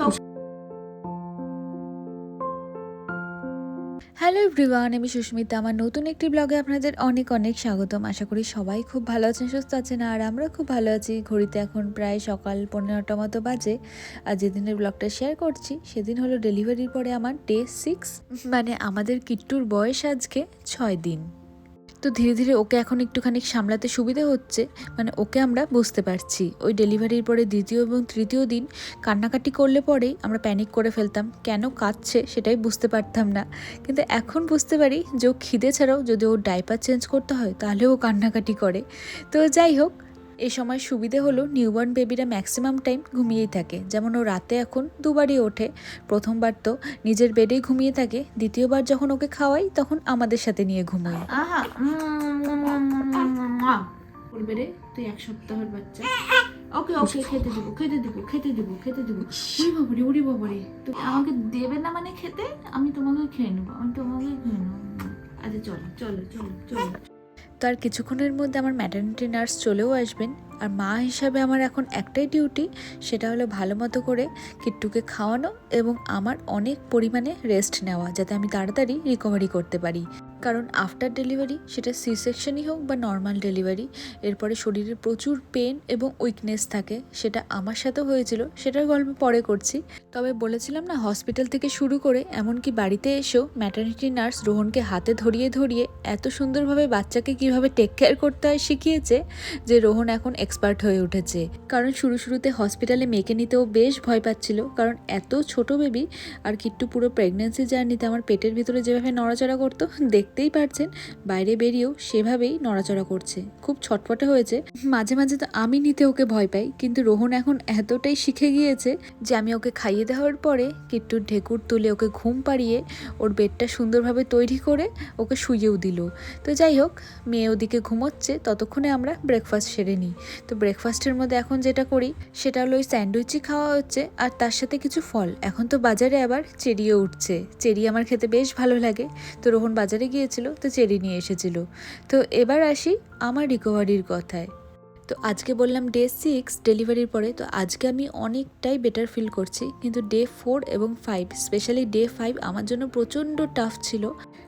Okay hello everyone আমি সুস্মিতা। আমার নতুন একটি ব্লগে আপনাদের অনেক অনেক স্বাগতম। আশা করি সবাই খুব ভালো আছেন, সুস্থ আছেন, আর আমরা খুব ভালো আছি। ঘড়িতে এখন প্রায় সকাল পনেরোটা মতো বাজে। আর যেদিনের ব্লগটা শেয়ার করছি, সেদিন হলো ডেলিভারির পরে আমার ডে সিক্স মানে আমাদের কিট্টুর বয়স আজকে ছয় দিন। তো ধীরে ধীরে ওকে এখন একটুখানি সামলাতে সুবিধা হচ্ছে মানে ওকে আমরা বুঝতে পারছি। ওই ডেলিভারির পরে দ্বিতীয় এবং তৃতীয় দিন কান্নাকাটি করলে পরেই আমরা প্যানিক করে ফেলতাম, কেন কাঁদছে সেটাই বুঝতে পারতাম না। কিন্তু এখন বুঝতে পারি যে ও খিদে ছাড়াও যদি ওর ডাইপার চেঞ্জ করতে হয় তাহলেও ও কান্নাকাটি করে। তো যাই হোক এ সময় সুবিধে হলো নিউবর্ন বেবিরা ম্যাক্সিমাম টাইম ঘুমিয়েই থাকে। যেমন ও রাতে এখন দুবারই ওঠে। প্রথমবার তো নিজের বেডেই ঘুমিয়ে থাকে। দ্বিতীয়বার যখন ওকে খাওয়াই, তখন আমাদের সাথে নিয়ে ঘুমোয়। তুই এক সপ্তাহের বাচ্চা। ওকে ওকে, খেতে দিব খেতে দিব খেতে দিব খেতে দিব। উড়ি বাবারে উড়ি বাবারে। তো আমাকে দেবে না মানে খেতে? আমি তোমাকে খেয়ে নেব, আমি তোমাকে খেয়ে নেব। আচ্ছা চলো চলো চলো চলো। তো আর কিছুক্ষণের মধ্যে আমার ম্যাটার্নিটি নার্স চলেও আসবেন। আর মা হিসাবে আমার এখন একটাই ডিউটি সেটা হলো ভালো মতো করে কিট্টুকে খাওয়ানো এবং আমার অনেক পরিমাণে রেস্ট নেওয়া, যাতে আমি তাড়াতাড়ি রিকভারি করতে পারি। কারণ আফটার ডেলিভারি সেটা সি সেকশনই হোক বা নর্মাল ডেলিভারি এরপরে শরীরে প্রচুর পেন এবং উইকনেস থাকে, সেটা আমার সাথেও হয়েছিল, সেটার গল্প পরে করছি। তবে বলেছিলাম না হসপিটাল থেকে শুরু করে এমনকি বাড়িতে এসেও ম্যাটার্নিটি নার্স রোহনকে হাতে ধরিয়ে ধরিয়ে এত সুন্দরভাবে বাচ্চাকে কীভাবে টেক কেয়ার করতে হয় শিখিয়েছে যে রোহন এখন এক্সপার্ট হয়ে উঠেছে। কারণ শুরু শুরুতে হসপিটালে মেয়েকে নিতেও বেশ ভয় পাচ্ছিল। কারণ এত ছোট বেবি আর কিট্টু পুরো প্রেগনেন্সি জার্নিতে আমার পেটের ভিতরে যেভাবে নড়াচড়া করতো, দেখতেই পারছেন, বাইরে বেরিয়েও সেভাবেই নড়াচড়া করছে। খুব ছটফটে হয়েছে। মাঝে মাঝে তো আমি নিতে ওকে ভয় পাই, কিন্তু রোহন এখন এতটাই শিখে গিয়েছে যে আমি ওকে খাইয়ে দেওয়ার পরে কিট্টুর ঢেকুর তুলে ওকে ঘুম পাড়িয়ে ওর বেডটা সুন্দরভাবে তৈরি করে ওকে শুয়েও দিল। তো যাই হোক, মেয়ে ওদিকে ঘুমোচ্ছে, ততক্ষণে আমরা ব্রেকফাস্ট সেরে নিই। তো ব্রেকফাস্টের মধ্যে এখন যেটা করি, সেটা হলো ওই স্যান্ডউইচই খাওয়া হচ্ছে, আর তার সাথে কিছু ফল। এখন তো বাজারে আবার চেরিও উঠছে। চেরি আমার খেতে বেশ ভালো লাগে। তো রোহন বাজারে গিয়েছিল, তো চেরি নিয়ে এসেছিল। তো এবার আসি আমার রিকভারির কথায়। তো আজকে বললাম ডে সিক্স ডেলিভারির পরে, তো আজকে আমি অনেকটাই বেটার ফিল করছি। কিন্তু ডে ফোর এবং ফাইভ স্পেশালি ডে ফাইভ আমার জন্য প্রচণ্ড টাফ ছিল।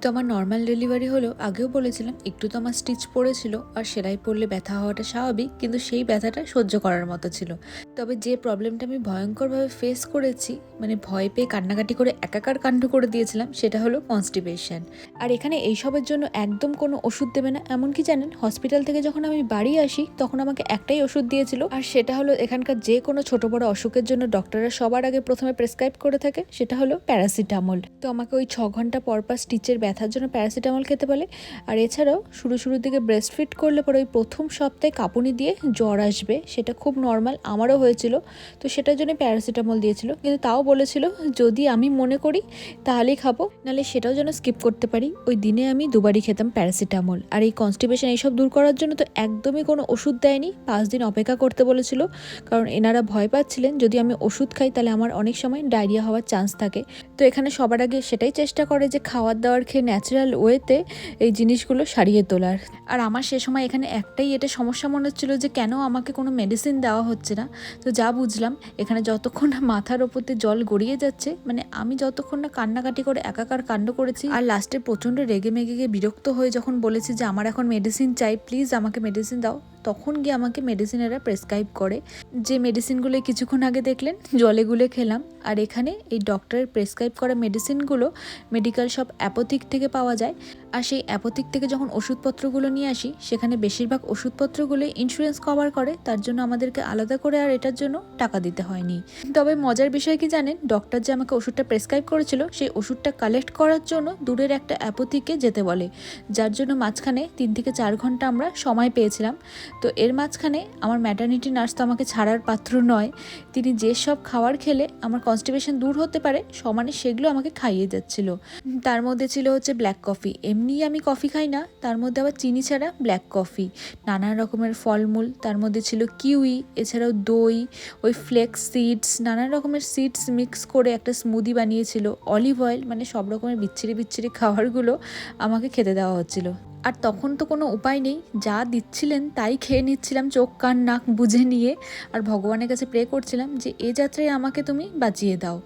তো আমার নর্মাল ডেলিভারি হলো, আগেও বলেছিলাম, একটু তো আমার স্টিচ পড়েছিল আর সেলাই পড়লে ব্যথা হওয়াটা স্বাভাবিক, কিন্তু সেই ব্যথাটা সহ্য করার মতো ছিল। তবে যে প্রবলেমটা আমি ভয়ঙ্করভাবে ফেস করেছি মানে ভয় পেয়ে কান্নাকাটি করে একাকার কাণ্ড করে দিয়েছিলাম, সেটা হলো কনস্টিপেশন আর এখানে এইসবের জন্য একদম কোনো ওষুধ দেবে না, এমনকি জানেন হসপিটাল থেকে যখন আমি বাড়ি আসি, তখন আমাকে একটাই ওষুধ দিয়েছিল, আর সেটা হলো এখানকার যে কোনো ছোট বড় অসুখের জন্য ডক্টররা সবার আগে প্রথমে প্রেসক্রাইব করে থাকে, সেটা হলো প্যারাসিটামল তো আমাকে ওই ছ ঘণ্টা পর পর স্টিচের ব্যথার জন্য প্যারাসিটামল খেতে বলে। আর এছাড়াও শুরু শুরুর দিকে ব্রেস্ট ফিট করলে পরে ওই প্রথম সপ্তাহে কাঁপুনি দিয়ে জ্বর আসবে, সেটা খুব নর্মাল আমারও হয়েছিল। তো সেটার জন্য প্যারাসিটামল দিয়েছিল। কিন্তু তাও বলেছিল, যদি আমি মনে করি, তাহলেই খাব। নাহলে সেটাও যেন স্কিপ করতে পারি। ওই দিনে আমি দুবারই খেতাম প্যারাসিটামল। আর এই কনস্টিপেশন এইসব দূর করার জন্য তো একদমই কোনো ওষুধ দেয়নি। পাঁচ দিন অপেক্ষা করতে বলেছিল। কারণ এনারা ভয় পাচ্ছিলেন, যদি আমি ওষুধ খাই, তাহলে আমার অনেক সময় ডায়রিয়া হওয়ার চান্স থাকে। তো এখানে সবার আগে সেটাই চেষ্টা করে যে খাওয়ার দাওয়ার খেয়ে ন্যাচারাল ওয়েতে এই জিনিসগুলো সারিয়ে তোলার। আর আমার সে সময় এখানে একটাই এটা সমস্যা মনে হচ্ছিল যে কেন আমাকে কোনো মেডিসিন দেওয়া হচ্ছে না? তো যা বুঝলাম, এখানে যতক্ষণ না মাথার ওপর দিয়ে জল গড়িয়ে যাচ্ছে মানে আমি যতক্ষণ না কান্নাকাটি করে একাকার কাণ্ড করেছি, আর লাস্টে প্রচণ্ড রেগে মেগে গিয়ে বিরক্ত হয়ে যখন বলেছি যে, আমার এখন মেডিসিন চাই প্লিজ আমাকে মেডিসিন দাও। তখন গিয়ে আমাকে মেডিসিনেরা প্রেসক্রাইব করে। যে মেডিসিনগুলো কিছুক্ষণ আগে দেখলেন, জলে গুলে খেলাম। আর এখানে এই ডক্টরের প্রেসক্রাইব করা মেডিসিনগুলো মেডিকেল শপ অ্যাপোথিক থেকে পাওয়া যায়। আর সেই অ্যাপোথিক থেকে যখন ওষুধপত্রগুলো নিয়ে আসি, সেখানে বেশিরভাগ ওষুধপত্রগুলোই ইন্স্যুরেন্স কভার করে। তার জন্য আমাদেরকে আলাদা করে আর এটার জন্য টাকা দিতে হয়নি। তবে মজার বিষয় কি জানেন? ডক্টর যে আমাকে ওষুধটা প্রেসক্রাইব করেছিল, সেই ওষুধটা কালেক্ট করার জন্য দূরের একটা অ্যাপোথিকে যেতে বলে। যার জন্য মাঝখানে তিন থেকে চার ঘণ্টা আমরা সময় পেয়েছিলাম। তো এর মাঝখানে আমার ম্যাটার্নিটি নার্স তো আমাকে ছাড়ার পাত্র নয়। তিনি যেসব খাবার খেলে আমার কনস্টিপেশন দূর হতে পারে, সমানে সেগুলো আমাকে খাইয়ে যাচ্ছিল। তার মধ্যে ছিল হচ্ছে ব্ল্যাক কফি এমনিই আমি কফি খাই না, তার মধ্যে আবার চিনি ছাড়া ব্ল্যাক কফি নানান রকমের ফলমূল, তার মধ্যে ছিল কিউই এছাড়াও দই, ওই ফ্লেক্স সিডস নানান রকমের সিডস মিক্স করে একটা স্মুদি বানিয়েছিল। অলিভ অয়েল মানে সব রকমের বিচ্ছিরি বিচ্ছিরি খাবারগুলো আমাকে খেতে দেওয়া হচ্ছিল। আর তখন তো কোনো উপায় নেই। যা দিচ্ছিলেন তাই খেয়ে নিচ্ছিলাম চোখ, কান, নাক বুঝে নিয়ে। আর ভগবানের কাছে প্রে করছিলাম যে, এ যাত্রায় আমাকে তুমি বাঁচিয়ে দাও।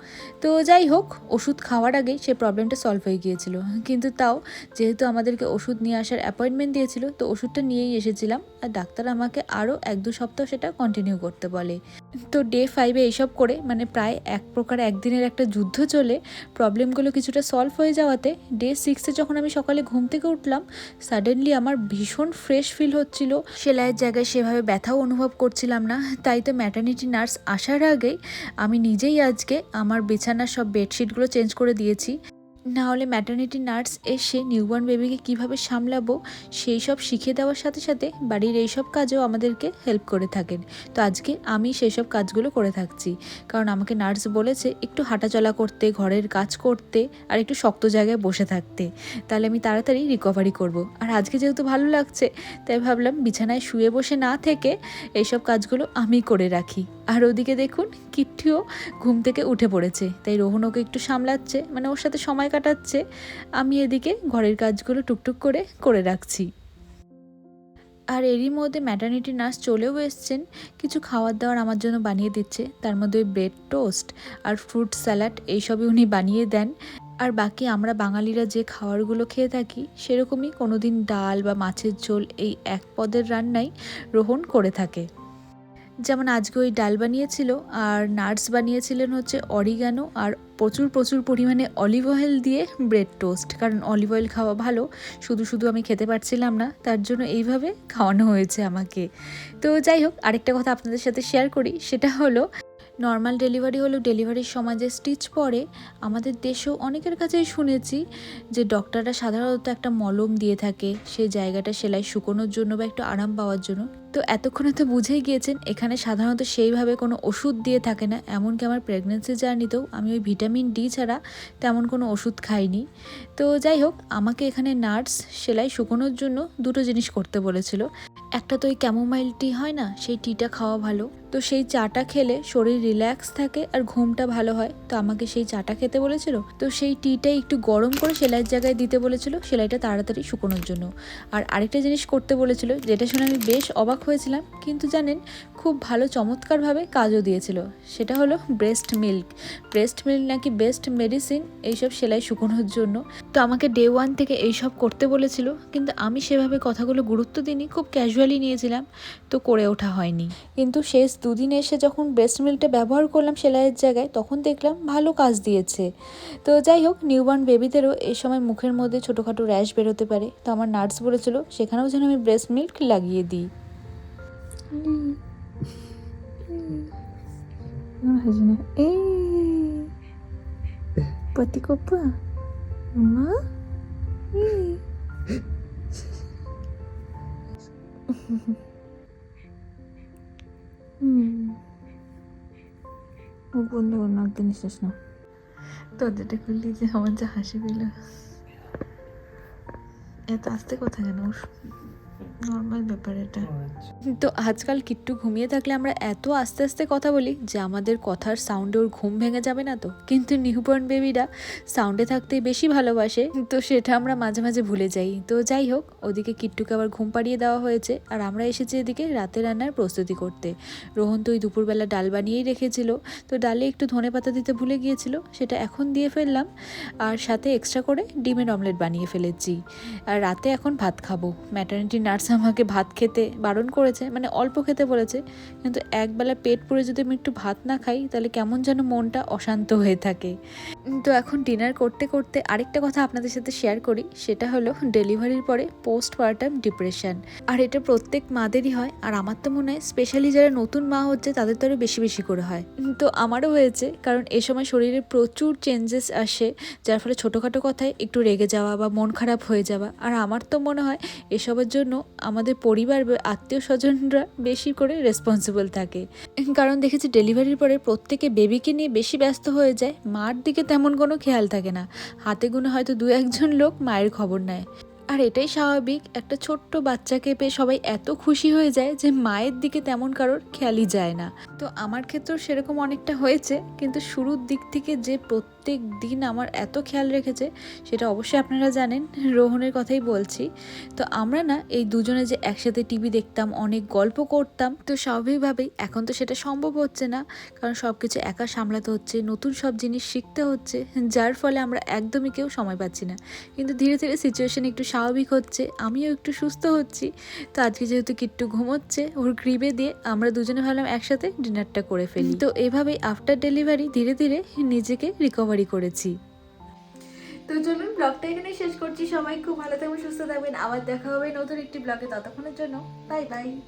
তো যাই হোক, ওষুধ খাওয়ার আগেই সে প্রবলেমটা সলভ হয়ে গিয়েছিল। কিন্তু তাও যেহেতু আমাদেরকে ওষুধ নিয়ে আসার অ্যাপয়েন্টমেন্ট দিয়েছিল, তো ওষুধটা নিয়েই এসেছিলাম। আর ডাক্তার আমাকে আরও এক দু সপ্তাহ সেটা কন্টিনিউ করতে বলে। তো ডে ফাইভে এইসব করে মানে প্রায় এক প্রকার একদিনের একটা যুদ্ধ চলে প্রবলেমগুলো কিছুটা সলভ হয়ে যাওয়াতে ডে সিক্সে যখন আমি সকালে ঘুম থেকে উঠলাম সাডেনলি আমার ভীষণ ফ্রেশ ফিল হচ্ছিল। সেলাইয়ের জায়গায় সেভাবে ব্যথাও অনুভব করছিলাম না, তাই তো ম্যাটার্নিটি নার্স আসার আগেই আমি নিজেই আজকে আমার বিছানার সব বেডশিটগুলো চেঞ্জ করে দিয়েছি। না হলে ম্যাটার্নিটি নার্স এসে নিউবর্ন বেবিকে কীভাবে সামলাবো, সেই সব শিখিয়ে দেওয়ার সাথে সাথে বাড়ির এই সব কাজেও আমাদেরকে হেল্প করে থাকেন। তো আজকে আমি সেই সব কাজগুলো করে থাকছি। কারণ আমাকে নার্স বলেছে একটু হাঁটাচলা করতে, ঘরের কাজ করতে আর একটু শক্ত জায়গায় বসে থাকতে। তাহলে আমি তাড়াতাড়ি রিকভারি করব। আর আজকে যেহেতু ভালো লাগছে, তাই ভাবলাম বিছানায় শুয়ে বসে না থেকে এইসব কাজগুলো আমি করে রাখি। আর ওদিকে দেখুন, কিট্টিও ঘুম থেকে উঠে পড়েছে। তাই রোহন ওকে একটু সামলাচ্ছে মানে ওর সাথে সময় কাটাচ্ছে। আমি এদিকে ঘরের কাজগুলো টুকটুক করে করে রাখছি। আর এরই মধ্যে ম্যাটার্নিটি নার্স চলেও এসছেন। কিছু খাবার দাওয়ার আমার জন্য বানিয়ে দিচ্ছে। তার মধ্যে ব্রেড টোস্ট আর ফ্রুট স্যালাড এইসবই উনি বানিয়ে দেন। আর বাকি আমরা বাঙালিরা যে খাবারগুলো খেয়ে থাকি, সেরকমই কোনোদিন ডাল বা মাছের ঝোল এই এক পদের রান্নাই রোহন করে থাকে। যেমন আজকে ওই ডাল বানিয়েছিল আর নাটস বানিয়েছিলেন হচ্ছে অরিগানো আর প্রচুর প্রচুর পরিমাণে অলিভ অয়েল দিয়ে ব্রেড টোস্ট। কারণ অলিভ অয়েল খাওয়া ভালো, শুধু শুধু আমি খেতে পারছিলাম না, তার জন্য এইভাবে খাওয়ানো হয়েছে আমাকে। তো যাই হোক, আরেকটা কথা আপনাদের সাথে শেয়ার করি, সেটা হলো নর্মাল ডেলিভারি হলো ডেলিভারির সময় যে স্টিচ পরে। আমাদের দেশেও অনেকের কাছেই শুনেছি যে ডক্টররা সাধারণত একটা মলম দিয়ে থাকে, সেই জায়গাটা সেলাই শুকোনোর জন্য বা একটু আরাম পাওয়ার জন্য। তো এতক্ষণে তো বুঝেই গিয়েছেন, এখানে সাধারণত সেইভাবে কোনো ওষুধ দিয়ে থাকে না। এমনকি আমার প্রেগনেন্সি জার্নিতেও আমি ওই ভিটামিন ডি ছাড়া তেমন কোনো ওষুধ খাইনি। তো যাই হোক, আমাকে এখানে নার্স সেলাই শুকোনোর জন্য দুটো জিনিস করতে বলেছিল। একটা তো ওই ক্যামোমাইল টি হয় না, সেই টিটা খাওয়া ভালো। তো সেই চাটা খেলে শরীর রিল্যাক্স থাকে আর ঘুমটা ভালো হয়। তো আমাকে সেই চাটা খেতে বলেছিল। তো সেই টিটাই একটু গরম করে সেলাইয়ের জায়গায় দিতে বলেছিল, সেলাইটা তাড়াতাড়ি শুকোনোর জন্য। আর আরেকটা জিনিস করতে বলেছিল, যেটা শুনে আমি বেশ অবাক হয়েছিলাম, কিন্তু জানেন, খুব ভালো চমৎকারভাবে কাজও দিয়েছিল। সেটা হলো ব্রেস্ট মিল্ক ব্রেস্ট মিল্ক নাকি বেস্ট মেডিসিন এইসব সেলাই শুকোনোর জন্য। তো আমাকে ডে ওয়ান থেকে এইসব করতে বলেছিল, কিন্তু আমি সেভাবে কথাগুলো গুরুত্ব দিইনি, খুব ক্যাজুয়ালি নিয়েছিলাম, তো করে ওঠা হয়নি। কিন্তু শেষ দুদিন এসে যখন ব্রেস্ট মিল্কটা ব্যবহার করলাম সেলাইয়ের জায়গায়, তখন দেখলাম ভালো কাজ দিয়েছে। তো যাই হোক নিউবর্ন বেবিদেরও এই সময় মুখের মধ্যে ছোটোখাটো র্যাশ বেরোতে পারে। তো আমার নার্স বলেছিল, সেখানেও যেন আমি ব্রেস্ট মিল্ক লাগিয়ে দিই। Pati ko pa. Ma? মুখ বন্ধ কর নাক দিয়ে নিঃশ্বাস না দরজাটা খুললি যে আমার যা হাসি পেল এত আস্তে কথা কেন নর্মাল ব্যাপার এটা। তো আজকাল কিট্টু ঘুমিয়ে থাকলে আমরা এত আস্তে আস্তে কথা বলি যে আমাদের কথার সাউন্ডে ওর ঘুম ভেঙে যাবে না তো। কিন্তু নিউবর্ন বেবিরা সাউন্ডে থাকতে বেশি ভালোবাসে তো সেটা আমরা মাঝে মাঝে ভুলে যাই। তো যাই হোক ওদিকে কিট্টুকে আবার ঘুম পাড়িয়ে দেওয়া হয়েছে আর আমরা এসেছি এদিকে রাতে রান্নার প্রস্তুতি করতে। রোহন তো ওই দুপুরবেলা ডাল বানিয়েই রেখেছিল তো ডালে একটু ধনে পাতা দিতে ভুলে গিয়েছিল সেটা এখন দিয়ে ফেললাম। আর সাথে এক্সট্রা করে ডিমের অমলেট বানিয়ে ফেলেছি। আর রাতে এখন ভাত খাব ম্যাটার্নিটি নার্স আমাকে ভাত খেতে বারণ করেছে মানে অল্প খেতে বলেছে, কিন্তু একবেলা পেট পুড়ে যদি আমি একটু ভাত না খাই, তাহলে কেমন যেন মনটা অশান্ত হয়ে থাকে। তো এখন ডিনার করতে করতে আরেকটা কথা আপনাদের সাথে শেয়ার করি, সেটা হলো ডেলিভারির পরে পোস্ট পার্টাম ডিপ্রেশন। আর এটা প্রত্যেক মাদেরই হয়, আর আমার তো মনে হয় স্পেশালি যারা নতুন মা হচ্ছে, তাদের তো আরও বেশি বেশি করে হয়। তো আমারও হয়েছে, কারণ এ সময় শরীরে প্রচুর চেঞ্জেস আসে, যার ফলে ছোটোখাটো কথায় একটু রেগে যাওয়া বা মন খারাপ হয়ে যাওয়া, আর আমার তো মনে হয় এসবের জন্য আমাদের পরিবার বা আত্মীয় স্বজনরা বেশি করে রেসপন্সিবল থাকে। কারণ দেখেছি ডেলিভারির পরে প্রত্যেকে বেবিকে নিয়ে বেশি ব্যস্ত হয়ে যায়, মার দিকে তেমন কোনো খেয়াল থাকে না। হাতে গুনে হয়তো দু একজন লোক মায়ের খবর নেয়। আর এটাই স্বাভাবিক, একটা ছোট্ট বাচ্চাকে পেয়ে সবাই এত খুশি হয়ে যায় যে মায়ের দিকে তেমন কারোর খেয়ালই যায় না। তো আমার ক্ষেত্রেও সেরকম অনেকটা হয়েছে, কিন্তু শুরুর দিক থেকে যে প্রত্যেক দিন আমার এত খেয়াল রেখেছে সেটা অবশ্যই আপনারা জানেন রোহনের কথাই বলছি। তো আমরা না এই দুজনে যে একসাথে টিভি দেখতাম অনেক গল্প করতাম তো স্বাভাবিকভাবেই এখন তো সেটা সম্ভব হচ্ছে না কারণ সব কিছু একা সামলাতে হচ্ছে নতুন সব জিনিস শিখতে হচ্ছে যার ফলে আমরা একদমই কেউ সময় পাচ্ছি না। কিন্তু ধীরে ধীরে সিচুয়েশন একটু স্বাভাবিক হচ্ছে আমিও একটু সুস্থ হচ্ছি। তো আজকে যেহেতু কিট্টু ঘুমোচ্ছে ওর গ্রিবে দিয়ে আমরা দুজনে ভাবলাম একসাথে ডিনারটা করে ফেলি। তো এভাবেই আফটার ডেলিভারি ধীরে ধীরে নিজেকে রিকভারি করেছি। তো চলুন, ব্লগটা এখানে শেষ করছি। সবাই খুব ভালো থাকবেন, সুস্থ থাকবেন। আবার দেখা হবে নতুন একটি ব্লগে ততক্ষণের জন্য। Bye bye.